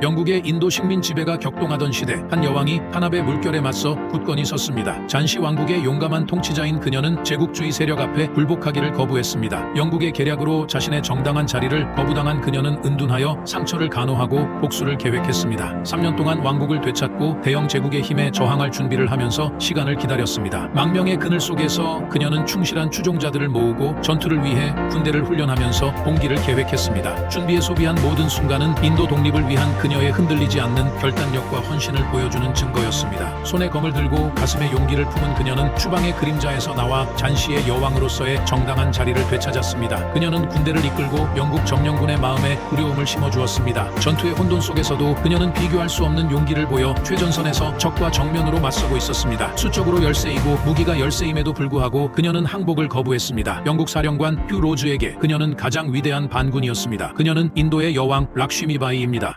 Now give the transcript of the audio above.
영국의 인도 식민 지배가 격동하던 시대 한 여왕이 한압의 물결에 맞서 굳건히 섰습니다. 잔시 왕국의 용감한 통치자인 그녀는 제국주의 세력 앞에 굴복하기를 거부했습니다. 영국의 계략으로 자신의 정당한 자리를 거부당한 그녀는 은둔하여 상처를 간호하고 복수를 계획했습니다. 3년 동안 왕국을 되찾고 대영 제국의 힘에 저항할 준비를 하면서 시간을 기다렸습니다. 망명의 그늘 속에서 그녀는 충실한 추종자들을 모으고 전투를 위해 군대를 훈련하면서 봉기를 계획했습니다. 준비에 소비한 모든 순간은 인도 독립을 위한 그 녀의 흔들리지 않는 결단력과 헌신을 보여주는 증거였습니다. 손에 검을 들고 가슴에 용기를 품은 그녀는 추방의 그림자에서 나와 잔시의 여왕으로서의 정당한 자리를 되찾았습니다. 그녀는 군대를 이끌고 영국 정령군의 마음에 두려움을 심어주었습니다. 전투의 혼돈 속에서도 그녀는 비교할 수 없는 용기를 보여 최전선에서 적과 정면으로 맞서고 있었습니다. 수적으로 열세이고 무기가 열세임에도 불구하고 그녀는 항복을 거부했습니다. 영국 사령관 휴 로즈에게 그녀는 가장 위대한 반군이었습니다. 그녀는 인도의 여왕 락쉬미바이입니다.